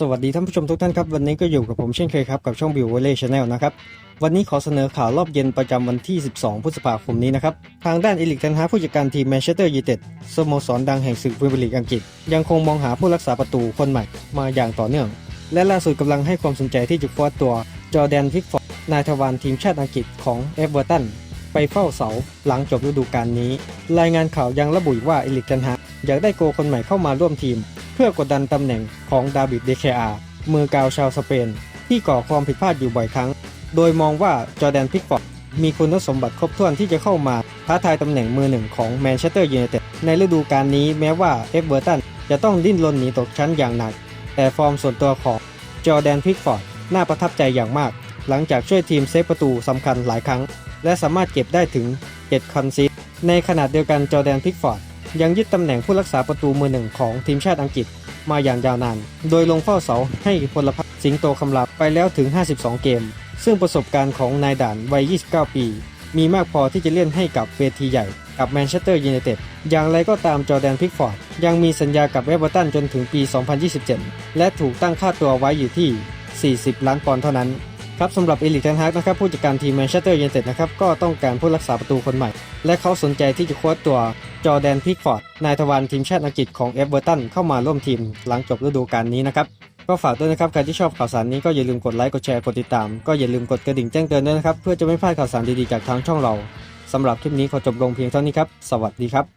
สวัสดีท่านผู้ชมทุกท่านครับ วันนี้ก็อยู่กับผมเช่นเคยครับ กับช่องบิวเวเล่ชาแนลนะครับ วันนี้ขอเสนอข่าวรอบเย็นประจำวันที่ 12 พฤษภาคมนี้นะครับ ทางด้านเอลิกเทนฮาผู้จัดการทีมแมนเชสเตอร์ยูไนเต็ดสโมสรดังแห่งศึกพรีเมียร์ลีกอังกฤษ ยังคงมองหาผู้รักษาประตูคนใหม่มาอย่างต่อเนื่อง และล่าสุดกำลังให้ความสนใจที่จะคว้าตัวจอแดนพิกฟอร์ดนายทวารทีมชาติอังกฤษของเอเวอร์ตันไปเฝ้าเสาหลังจบฤดูกาลนี้ รายงานข่าวยังระบุอีกว่าเอลิกเทนฮาอยากได้โกคนใหม่เข้ามาร่วมทีม เพื่อกดดันตำแหน่งของดาวิดเดเคอามือกาวชาวสเปน ที่ก่อความผิดพลาดอยู่บ่อยครั้ง โดยมองว่าจอแดนพิกฟอร์ดมีคุณสมบัติครบถ้วนที่จะเข้ามาท้าทายตำแหน่งมือหนึ่งของแมนเชสเตอร์ยูไนเต็ดในฤดูกาลนี้แม้ว่าเอฟเวอร์ตันจะต้องดิ้นรนหนีตกชั้นอย่างหนัก แต่ฟอร์มส่วนตัวของจอแดนพิกฟอร์ดน่าประทับใจอย่างมาก หลังจากช่วยทีมเซฟประตูสำคัญหลายครั้ง และสามารถเก็บได้ถึง 7 คอนซีดในขณะเดียวกันจอแดนพิกฟอร์ด ยังยึดตำแหน่งผู้รักษาประตูมือหนึ่งของทีมชาติอังกฤษมาอย่างยาวนาน โดยลงเฝ้าเสาให้พลพักสิงโตคำลาไปแล้วถึง 52 เกม ซึ่งประสบการณ์ของนายด่านวัย 29 ปี มีมากพอที่จะเล่นให้กับเวทีใหญ่กับแมนเชสเตอร์ยูไนเต็ด อย่างไรก็ตามจอแดนพิกฟอร์ด ยังมีสัญญากับเอเวอร์ตันจนถึงปี 2027 และถูกตั้งค่าตัวไว้อยู่ที่ 40 ล้านปอนด์เท่านั้น ครับสำหรับเอลิกเทนฮากนะครับผู้จัดการทีมแมนเชสเตอร์ยูไนเต็ดนะครับก็ต้องการผู้รักษาประตูคนใหม่ และเขาสนใจที่จะคว้าตัวจอแดนพิกฟอร์ดนายทวารทีมชาติอังกฤษของเอเวอร์ตันเข้ามาร่วมทีมหลังจบฤดูกาลนี้นะครับก็ฝากด้วยนะครับใครที่ชอบข่าวสารนี้ก็อย่าลืมกดไลค์กดแชร์กดติดตามก็อย่าลืมกดกระดิ่งแจ้งเตือนด้วยนะครับเพื่อจะไม่พลาดข่าวสารดีๆจากทางช่องเราสำหรับคลิปนี้ขอจบลงเพียงเท่านี้ครับสวัสดีครับ